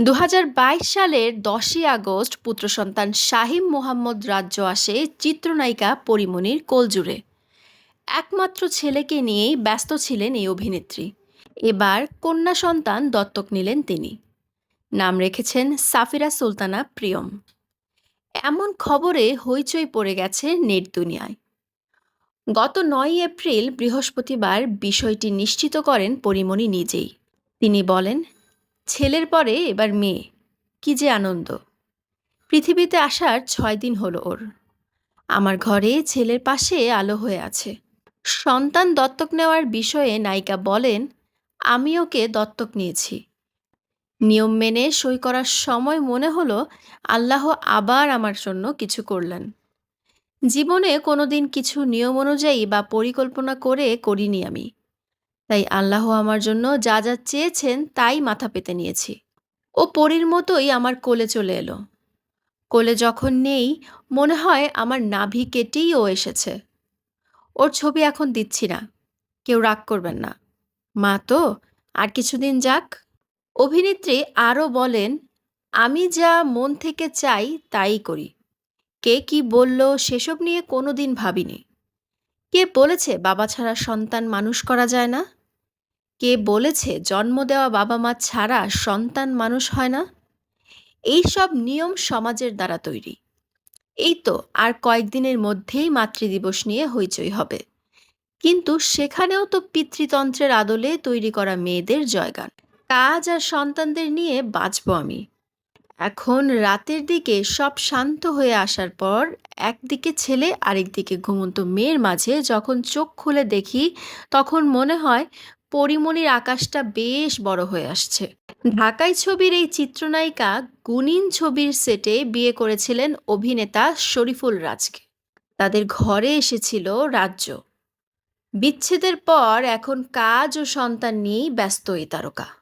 দু হাজার বাইশ সালের দশই আগস্ট পুত্র সন্তান শাহিম মোহাম্মদ রাজ্য আসে চিত্রনায়িকা পরিমণির কোলজুড়ে। একমাত্র ছেলেকে নিয়েই ব্যস্ত ছিলেন এই অভিনেত্রী। এবার কন্যা সন্তান দত্তক নিলেন তিনি। নাম রেখেছেন সাফিরা সুলতানা প্রিয়ম। এমন খবরে হইচই পড়ে গেছে নেট দুনিয়ায়। গত নয় এপ্রিল বৃহস্পতিবার বিষয়টি নিশ্চিত করেন পরিমণি নিজেই। তিনি বলেন ছেলের পরে এবার মেয়ে। কি যে আনন্দ। পৃথিবীতে আসার ছয় দিন হলো ওর। আমার ঘরে ছেলের পাশে আলো হয়ে আছে। সন্তান দত্তক নেওয়ার বিষয়ে নায়িকা বলেন, আমি ওকে দত্তক নিয়েছি। নিয়ম মেনে সই করার সময় মনে হলো, আল্লাহ আবার আমার জন্য কিছু করলেন। জীবনে কোনোদিন কিছু নিয়ম অনুযায়ী বা পরিকল্পনা করে করিনি আমি। তাই আল্লাহ আমার জন্য যা যা চেয়েছেন তাই মাথা পেতে নিয়েছি। ও পরীর মতোই আমার কোলে চলে এলো। কোলে যখন নেই, মনে হয় আমার নাভি কেটেই ও এসেছে। ওর ছবি এখন দিচ্ছি না, কেউ রাগ করবেন না। মা তো, আর কিছুদিন যাক। অভিনেত্রী আরও বলেন, আমি যা মন থেকে চাই তাই করি। কে কি বলল সেসব নিয়ে কোনো দিন ভাবিনি। কে বলেছে বাবা ছাড়া সন্তান মানুষ করা যায় না? কে বলেছে জন্ম দেওয়া বাবা মা ছাড়া সন্তান মানুষ হয় না? এই সব নিয়ম সমাজের দ্বারা তৈরি। এই তো আর কয়েকদিনের মধ্যেই মাতৃদিবস নিয়ে হইচই হবে। কিন্তু সেখানেও তো পিতৃতন্ত্রের আদলে তৈরি করা মেয়েদের জয়গান। কাজ আর সন্তানদের নিয়ে বাঁচব আমি। এখন রাতের দিকে সব শান্ত হয়ে আসার পর একদিকে ছেলে আরেকদিকে ঘুমন্ত মেয়ের মাঝে যখন চোখ খুলে দেখি, তখন মনে হয় পরিমণির আকাশটা বেশ বড় হয়ে আসছে। ঢাকাই ছবির এই চিত্রনায়িকা গুনিন ছবির সেটে বিয়ে করেছিলেন অভিনেতা শরীফুল রাজকে। তাদের ঘরে এসেছিল রাজ্য। বিচ্ছেদের পর এখন কাজ ও সন্তান নিয়েই ব্যস্ত এই তারকা।